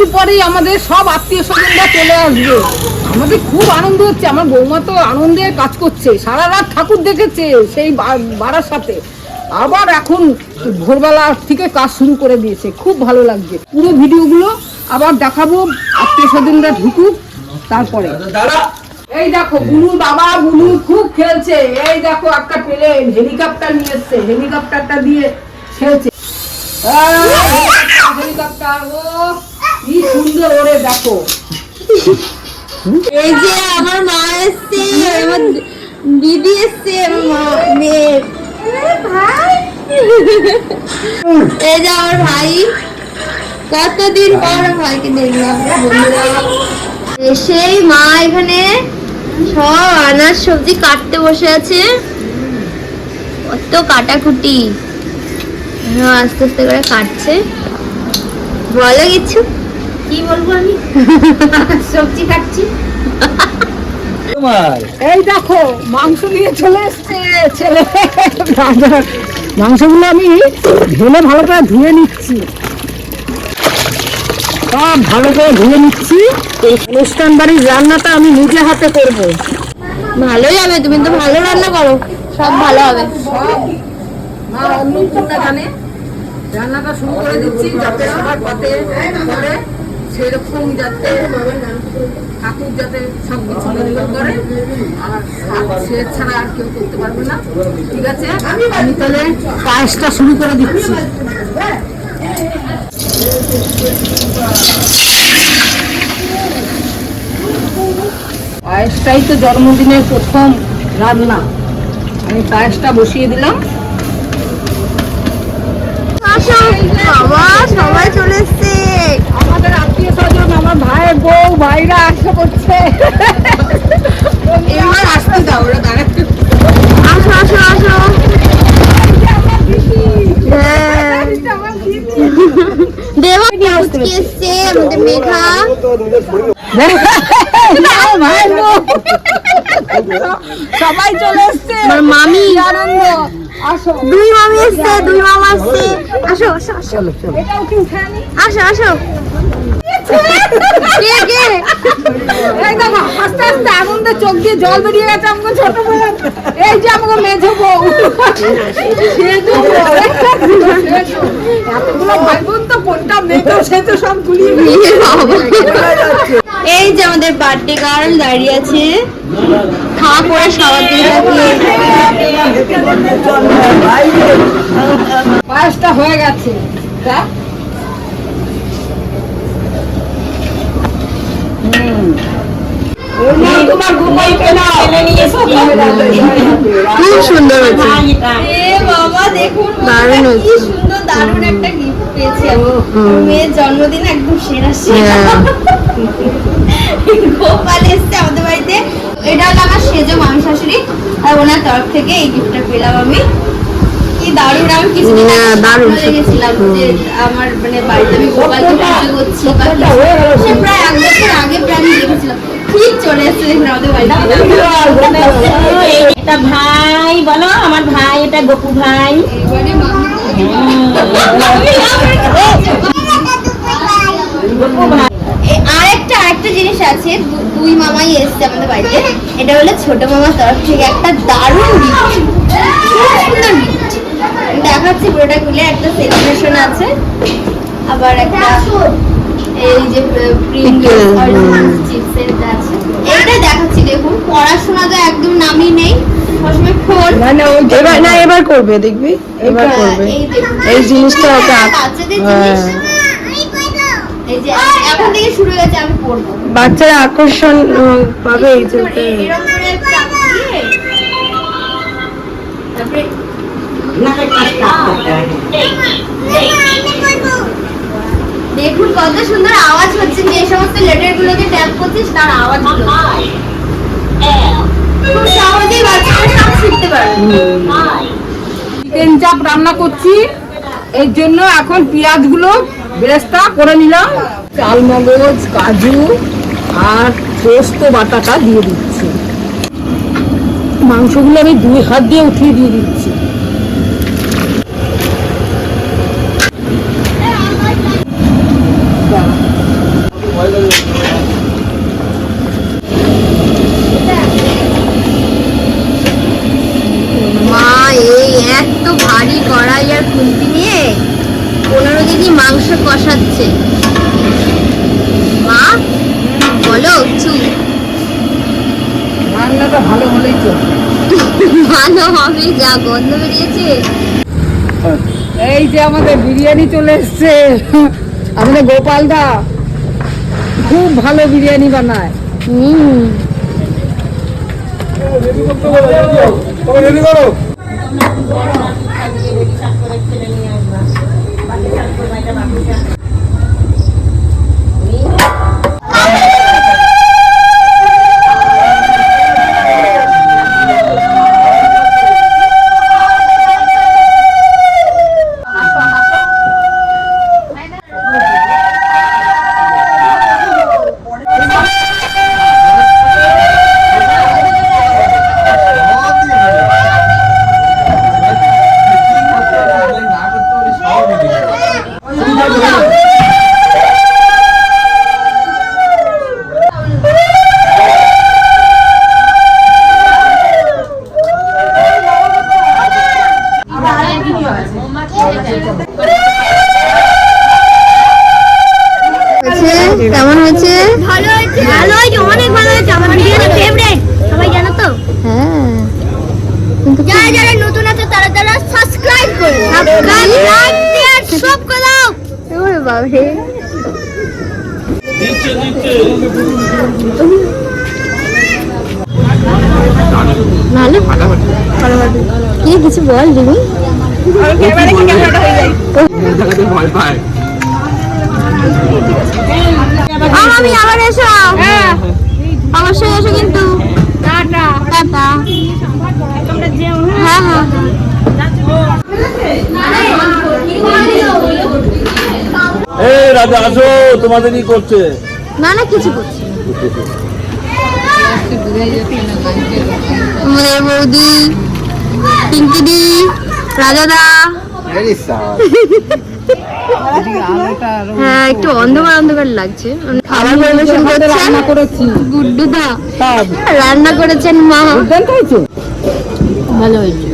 একটু পরেই আমাদের সব আত্মীয় স্বজনরা চলে আসবে। আমাদের খুব আনন্দ হচ্ছে। আমার বৌমা তো আনন্দে কাজ করছে। সারা রাত ঠাকুর দেখেছে সেই বাড়ার সাথে। আবার এখন ভোরবেলা থেকে কাজ শুরু করে দিয়েছে। খুব ভালো লাগছে। পুরো ভিডিওগুলো আবার দেখাবো, আত্মীয় স্বজনরা ঢুকুক তারপরে। এই দেখো বুলু বাবা বুলু খুব খেলছে। এই দেখো, একটা প্লেন হেলিকপ্টার নিয়ে এসছে। হেলিকপ্টারটা দিয়ে খেলছে। হেলিকপ্টার, ও। কি সুন্দর ওরে দেখো। এই যে আমার মা এসছে, আমার দিদি এসছে, আমার মা মেয়ের এই যে আমার ভাই। কতদিন পর ভাইকে দেখলাম। এসেই মা এখানে সব আনাজ সবজি কাটতে বসে আছে। কত কাটাকুটি। আস্তে আস্তে করে কাটছে। বলো কিছু। কি বলব আমি? সবজি কাটছি। তোমার? এই দেখো মাংস নিয়ে চলে এসছে ছেলে। মাংসগুলো আমি ঢেলে ভালো করে ধুয়ে নিচ্ছি। সব ভালো করে ধুয়ে নিচ্ছি। এই অনুষ্ঠান বাড়ির রান্নাটা আমি নিজে হাতে করব। ভালোই হবে তুমি তো ভালো রান্না করো। সব ভালো হবে। মা অন্নপূর্ণা জানে রান্নাটা শুরু করে দিচ্ছি যাতে সবার করে সেরকম যাতে ঠাকুর যাতে সব কিছু মঙ্গল করে, আর সে ছাড়া আর কেউ করতে পারবে না। ঠিক আছে? আমি তাহলে পায়েসটা শুরু করে দিচ্ছি। পায়েসটাই তো জন্মদিনের প্রথম রান্না। আমি পায়েসটা বসিয়ে দিলাম। সবাই চলে এসছে। আমার ভাইয়ের বউ ভাইরা আসা করছে। এবার আসতে দাও ওরা দাঁড়াচ্ছে আসো আসো আসো। দেবা এসছে আমাদের মেঘা। ভাইয়ের বউ। সবাই চলে এসছে। মামি। আনন্দ। আসো। দুই মামি এসছে দুই মামা আসছে। আসো আসো আসো। আসো আসো কে কে এই দেখো আস্তে আস্তে আনন্দে চোখ দিয়ে জল বেরিয়ে গেছে আমাকে ছোট এই যে আমাকে মেঝো বউ। এতগুলো ভাই বোন তো কোনটা মেজো সে তো সব গুলিয়ে এই যে আমাদের বার্থডে গার্ল দাঁড়িয়ে আছে খাওয়া পরে সবার পায়েসটা হয়ে গেছে দেখ। হুম। ওর মা তোমার ঘুমাইতে নাও। খুব সুন্দর হয়েছে। এ বাবা দেখুন দারুণ কি দারুণ একটা গিফট পেয়েছি। মেয়ের জন্মদিন একদম সেরা সেরা। গোপাল এসছে আমাদের বাড়িতে। এটা হলো আমার সেজো মামি শাশুড়ি আর ওনার তরফ থেকে এই গিফটটা পেলাম আমি। কি দারুণ আমি কিছুদিন আগে দারুণ লেগেছিলাম যে আমার মানে বাড়িতে আমি গোপালকে পুজো করছি বা সে প্রায় এক বছর আগে প্রায় আমি দেখেছিলাম। ঠিক চলে এটা ভাই বলো আমার ভাই এটা গপু ভাই। এবারে মামি এ, আরেকটা আরেকটা জিনিস আছে দুই মামাই এসছে আমাদের বাড়িতে। এটা হলো ছোট মামার তরফ থেকে একটা দারুণ সুন্দর দেখাচ্ছি পুরোটা খুলে একটা সেলিব্রেশন আছে। আবার একটা এই যে প্রিন্ট চিপসের আছে। এইটা দেখাচ্ছি দেখুন পড়াশোনা তো একদম নামই নেই মানে এবার না এবার করবে দেখবি? এবার করবে। এই জিনিসটা ওকে হ্যাঁ। জিনিস। এই যে এখন থেকে শুরু হয়ে গেছে আমি পড়ব। বাচ্চারা আকর্ষণ পাবে এই যে তারপরে দেখুন কত সুন্দর আওয়াজ হচ্ছে, যে সমস্ত লেটার গুলোকে ট্যাপ করছিস, তার আওয়াজ খুব রান্না করছি। এর জন্য এখন করে নিলাম। চালমগজ কাজু আর বাটাটা দিয়ে দিচ্ছি। মাংসগুলো আমি দুই হাত দিয়ে উঠিয়ে দিয়ে দিচ্ছি। কষাচ্ছে মা বলো কিছু রান্নাটা ভালো হলেই তো। ভালো হবে যা গন্ধ বেরিয়েছে। এই যে আমাদের বিরিয়ানি চলে এসছে। আমাদের গোপালদা খুব ভালো বিরিয়ানি বানায়। হুম। হয়েছে? বাবারে ভালো? কি কিছু বল রিমি আমি আবার এসো। হ্যাঁ। অবশ্যই এসো কিন্তু। টাটা। টাটা। হ্যাঁ। হ্যাঁ রাজা আসো তোমাদের কি করছে? না না কিছু করছি। আমাদের বৌদি পিঙ্কিদি রাজাদা। হ্যাঁ একটু অন্ধকার অন্ধকার লাগছে। মানে খাবার পরিবেশন রান্না করেছি। গুড্ডুদা রান্না করেছেন মা? ভালো হয়েছে।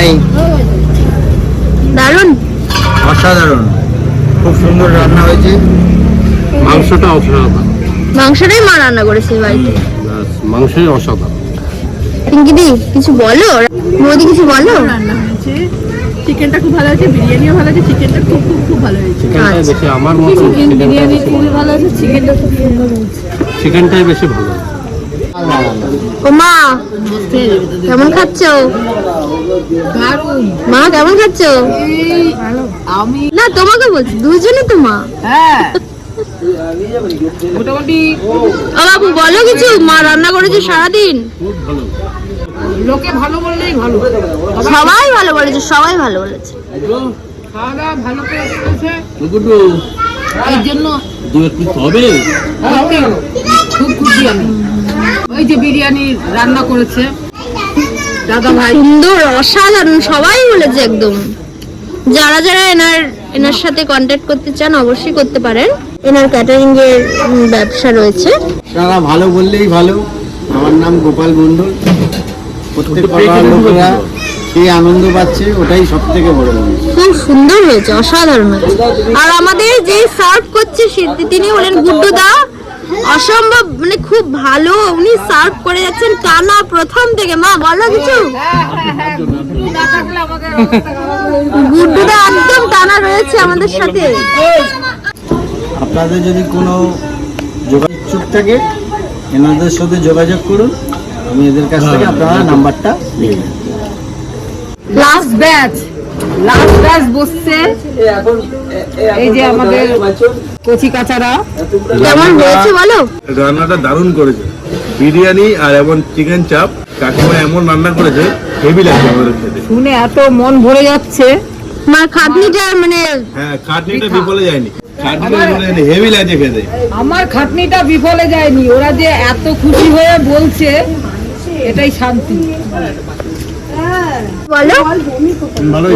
হাই দারুণ অসাধারণ। খুব সুন্দর রান্না হয়েছে। মাংসটা অসাধারণ। মাংসটাই মা রান্না করেছে বাড়িতে। মাংসই অসাধারণ। পিঙ্কিদি কিছু বলো? বৌদি কিছু বলো? রান্না হয়েছে। চিকেনটা খুব ভালো হয়েছে বিরিয়ানিও ভালো হয়েছে চিকেনটা খুব খুব খুব ভালো হয়েছে। চিকেনটাই আচ্ছা। বেশি আমার মতো বিরিয়ানি খুবই ভালো আছে চিকেনটা খুব সুন্দর চিকেনটাই বেশি ভালো মা কেমন খাচ্ছ? মা কেমন খাচ্ছ? আমি না তোমাকে বলছি দুজনে তো মা। হ্যাঁ মোটামুটি ও বাবু বলো কিছু মা রান্না করেছে সারাদিন? লোকে ভালো বললেই ভালো। সবাই ভালো বলেছে সবাই ভালো বলেছে। খাওয়া দাওয়া ভালো করে এই জন্য দু একটু হবে। খুব খুশি আমি। ওই যে বিরিয়ানি রান্না করেছে। দাদা ভাই। সুন্দর অসাধারণ সবাই বলেছে একদম। যারা যারা এনার এনার সাথে কন্ট্যাক্ট করতে চান অবশ্যই করতে পারেন। এনার ক্যাটারিং এর ব্যবসা রয়েছে। আপনারা ভালো বললেই ভালো। আমার নাম গোপাল মণ্ডল। প্রত্যেক পাড়ার লোকেরা এই আনন্দ পাচ্ছে ওটাই সব থেকে বড় সুন্দর হয়েছে অসাধারণ হয়েছে। আর আমাদের যে সার্ভ করছে তিনি হলেন গুড্ডুদা অসম্ভব মানে খুব ভালো উনি সার্ভ করে যাচ্ছেন টানা প্রথম থেকে। মা বলো কিছু? গুড্ডুদা একদম টানা রয়েছে আমাদের সাথে। আপনাদের যদি কোনো যোগাযোগ থাকে এনাদের সাথে যোগাযোগ করুন। আমি এদের কাছ থেকে আপনারা নাম্বারটা নিয়ে লাস্ট ব্যাচ লাস্ট ব্যাচ বসছে। এই যে আমাদের কচি কাচারা। কেমন হয়েছে বলো? রান্নাটা দারুণ করেছে। বিরিয়ানি আর এমন চিকেন চাপ কাকিমা এমন রান্না করেছে হেভি লাগছে আমাদের খেতে। শুনে এত মন ভরে যাচ্ছে। মার খাটনিটা মানে হ্যাঁ চাটনিটা বিফলে যায়নি। আমার খাটনিটা বিফলে যায়নি। ওরা যে এত খুশি হয়ে বলছে এটাই শান্তি। বলো। ভালো